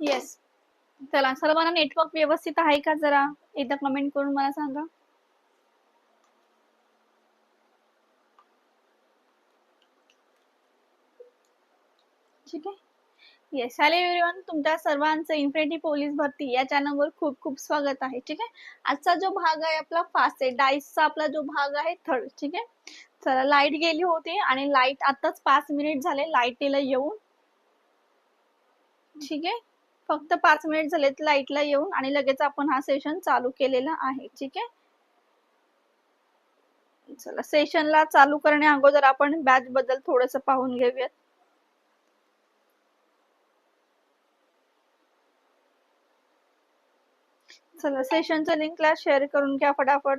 Yes चला सर्वांना network व्यवस्थित आहे का जरा? एकदा कमेंट करून मला सांगा. ठीक आहे? येस हॅलो एव्हरीवन तुमच्या सर्वांचं इन्फिनिटी पोलीस भरती या चॅनलवर खूप खूप स्वागत आहे. ठीक आहे? आजचा जो भाग आहे आपला फास्ट आहे. डाईसचा आपला जो भाग आहे थर्ड ठीक आहे? चला लाइट गेली होती आणि लाइट आताच पाच मिनिट झाले. लाईटीला येऊन. ठीक आहे? फक्त पाच मिनिट झालेत लाईटला येऊन आणि लगेच आपण हा सेशन चालू केलेला आहे ठीक आहे? चला सेशनला चालू करण्या अगोदर आपण बॅच बद्दल थोडस पाहून घेऊयात. चला सेशनचं लिंकला शेअर करून घ्या फटाफट.